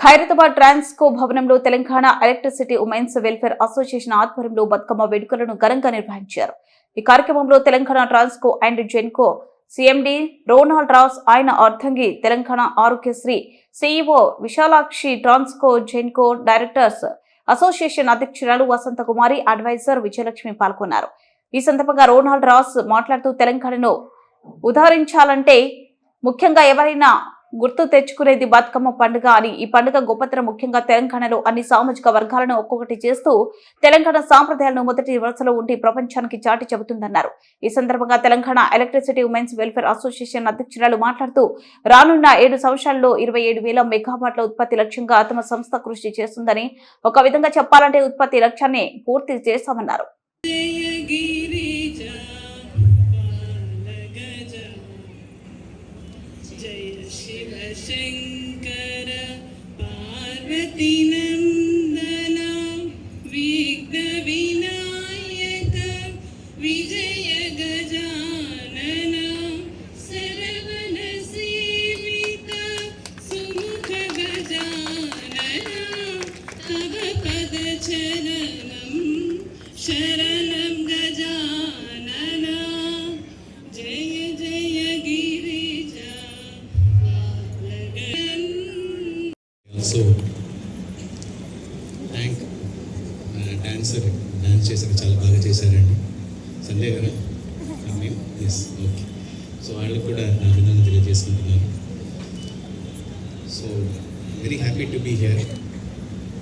ఖైరతాబాద్ ట్రాన్స్కో భవనంలో Telangana electricity women's welfare association ఆధ్వర్యంలో బతుకమ్మ వేడుకలను ఘనంగా నిర్వహించారు. ఈ కార్యక్రమంలో Telangana Transco and Genco CMD Ronald Ross ఆయన అర్థంగి Telangana Aarogyasri CEO Visalakshi Transco Genco directors association అధ్యక్షురాలు వసంత కుమారి అడ్వైజర్ విజయలక్ష్మి పాల్గొన్నారు. ఈ సందర్భంగా రోనాల్డ్ రాస్ మాట్లాడుతూ తెలంగాణను ఉదహరించాలంటే ముఖ్యంగా ఎవరైనా గుర్తు తెచ్చుకునేది బతుకమ్మ పండుగ అని. ఈ పండుగ గొప్పతనం ముఖ్యంగా తెలంగాణలో అన్ని సామాజిక వర్గాలను ఒక్కొక్కటి చేస్తూ తెలంగాణ సాంప్రదాయాలను మొదటి వరుసలో ఉండి ప్రపంచానికి చాటి చెబుతుందన్నారు. ఈ సందర్భంగా Telangana electricity women's welfare association అధ్యక్షురాలు మాట్లాడుతూ రానున్న ఏడు సంవత్సరాల్లో ఇరవై ఏడు వేల మెగావాట్ల ఉత్పత్తి లక్ష్యంగా తమ సంస్థ కృషి చేస్తుందని ఒక విధంగా చెప్పాలంటే ఉత్పత్తి లక్ష్యాన్ని పూర్తి చేస్తామన్నారు. teaching so thank dancer dance చేశారు చాలా బాగా చేశారండి. సంజయ్ గారు ఎస్ ఓకే సో వాళ్ళకి కూడా నా అభినందన తెలియజేసుకుంటున్నాను. So very happy to be here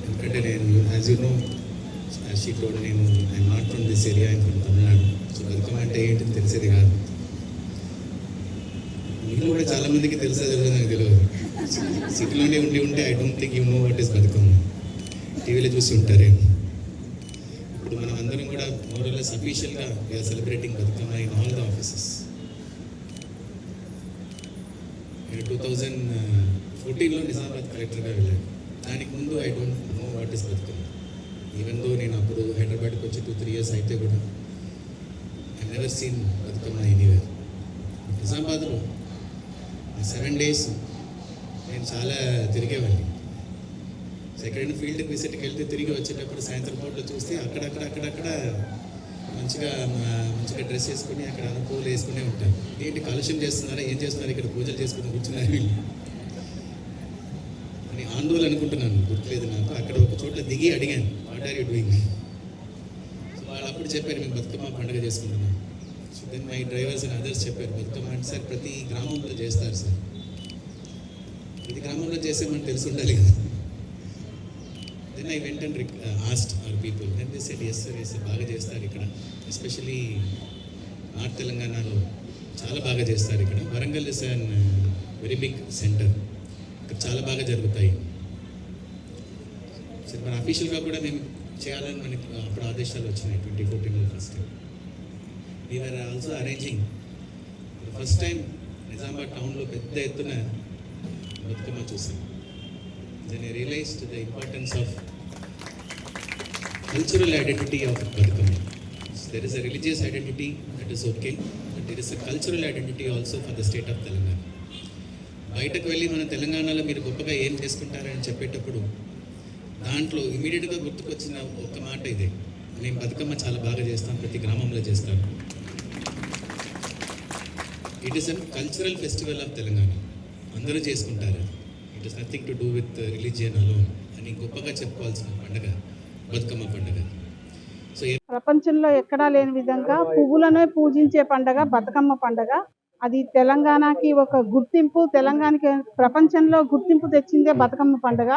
ఎందుకంటే నేను as you know she told నేను I not from this area I'm from Tamil Nadu so welcome అంటే ఏంటి తెలిసేది కాదు. నేను కూడా చాలా మందికి తెలుసా తెలియదు నాకు తెలియదు సిటీలోనే ఉండి ఉంటే I don't think you know what is Bathukamma. టీవీలో చూసి ఉంటారే ఇప్పుడు మనం అందరం కూడా మోరల్లెస్ అఫీషియల్గా we are celebrating Bathukamma in all the offices నేను టూ థౌజండ్ ఫోర్టీన్లో నిజామాబాద్ కలెక్టర్గా వెళ్ళాను. దానికి ముందు I don't know what is Bathukamma. Even though నేను అప్పుడు హైదరాబాద్కి వచ్చి టూ త్రీ ఇయర్స్ అయితే కూడా I never seen Bathukamma anywhere నిజామాబాద్లో సెవెన్ డేస్ నేను చాలా తిరిగేవాడిని. సెకండ్ ఫీల్డ్ విసిట్కి వెళ్తే తిరిగి వచ్చేటప్పుడు సాయంత్రం పూటలో చూస్తే అక్కడక్కడ అక్కడక్కడ మంచిగా మంచిగా డ్రెస్ వేసుకుని అక్కడ పూలు వేసుకునే ఉంటారు. ఏంటి కాలుష్యం చేస్తున్నారా? ఏం చేస్తున్నారు? ఇక్కడ పూజలు చేసుకుని కూర్చున్నారు వీళ్ళు. అని ఆందోళన అనుకుంటున్నాను. గుర్తులేదు నాకు. అక్కడ ఒక చోట్ల దిగి అడిగాను what are you doing so వాళ్ళు అప్పుడు చెప్పారు మేము బతుకమ్మ పండుగ చేసుకుంటున్నాం. So then my drivers and others చెప్పారు బతుకమ్మ అంటే సార్ ప్రతి గ్రామంలో చేస్తారు సార్. ప్రతి గ్రామంలో చేస్తే మనకు తెలిసి ఉండాలి కదా. Then I went and asked our people then they said yes sir yes బాగా చేస్తారు ఇక్కడ. ఎస్పెషలీ నార్త్ తెలంగాణలో చాలా బాగా చేస్తారు ఇక్కడ. Warangal is an very big centre ఇక్కడ చాలా బాగా జరుగుతాయి. సరే మన అఫీషియల్గా కూడా మేము చేయాలని మనకి uh, అప్పుడు ఆదేశాలు వచ్చినాయి ట్వంటీ ఫోర్టీన్లో first we are also arranging first time Nizamabad టౌన్లో పెద్ద ఎత్తున బతుకమ్మ చూసాం. Then I realised the importance of cultural identity of Bathukamma. There is a religious identity that is okay but there is a cultural identity also for the state of Telangana బయటకు వెళ్ళి మన తెలంగాణలో మీరు గొప్పగా ఏం చేసుకుంటారని చెప్పేటప్పుడు దాంట్లో ఇమీడియట్గా గుర్తుకొచ్చిన ఒక మాట ఇదే. మేము బతుకమ్మ చాలా బాగా చేస్తాం ప్రతి గ్రామంలో చేస్తాను it is an cultural festival of Telangana అందరూ చేసుకుంటారు. It is nothing to do with religion alone అని గొప్పగా చెప్పుకోవాల్సిన పండుగ బతుకమ్మ పండుగ. సో ప్రపంచంలో ఎక్కడా లేని విధంగా పువ్వులనే పూజించే పండుగ బతుకమ్మ పండుగ. అది తెలంగాణకి ఒక గుర్తింపు తెలంగాణకి ప్రపంచంలో గుర్తింపు తెచ్చిందే బతుకమ్మ పండుగ.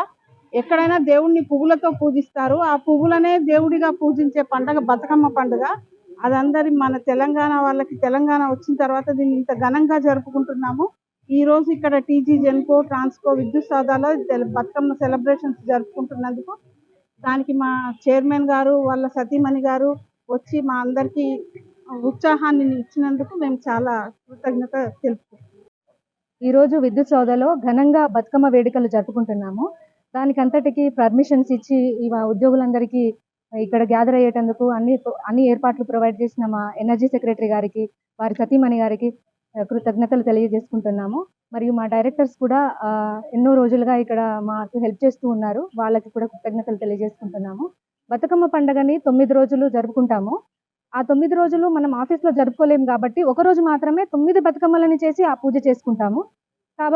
ఎక్కడైనా దేవుణ్ణి పువ్వులతో పూజిస్తారు. ఆ పువ్వులనే దేవుడిగా పూజించే పండుగ బతుకమ్మ పండుగ. అది అందరి మన తెలంగాణ వాళ్ళకి తెలంగాణ వచ్చిన తర్వాత దీన్ని ఇంత ఘనంగా జరుపుకుంటున్నాము. ఈ రోజు ఇక్కడ టీజీ జెన్కో ట్రాన్స్కో విద్యుత్ సౌదాలో బతుకమ్మ సెలబ్రేషన్స్ జరుపుకుంటున్నందుకు దానికి మా చైర్మన్ గారు వాళ్ళ సతీమణి గారు వచ్చి మా అందరికీ ఉత్సాహాన్ని ఇచ్చినందుకు మేము చాలా కృతజ్ఞత తెలుపుకుంటున్నాం. ఈరోజు విద్యుత్ సౌధలో ఘనంగా బతుకమ్మ వేడుకలు జరుపుకుంటున్నాము. దానికంతటికి పర్మిషన్స్ ఇచ్చి ఈ ఉద్యోగులందరికీ ఇక్కడ గ్యాదర్ అయ్యేటందుకు అన్ని అన్ని ఏర్పాట్లు ప్రొవైడ్ చేసిన మా ఎనర్జీ సెక్రటరీ గారికి వారి సతీమణి గారికి కృతజ్ఞతలు తెలియజేసుకుంటున్నాము. మరియు మా డైరెక్టర్స్ కూడా ఎన్నో రోజులుగా ఇక్కడ మాకు హెల్ప్ చేస్తూ ఉన్నారు. వాళ్ళకి కూడా కృతజ్ఞతలు తెలియజేసుకుంటున్నాము. బతుకమ్మ పండుగని తొమ్మిది రోజులు జరుపుకుంటాము. ఆ తొమ్మిది రోజులు మనం ఆఫీస్లో జరుపుకోలేము కాబట్టి ఒక రోజు మాత్రమే తొమ్మిది బతుకమ్మలని చేసి ఆ పూజ చేసుకుంటాము.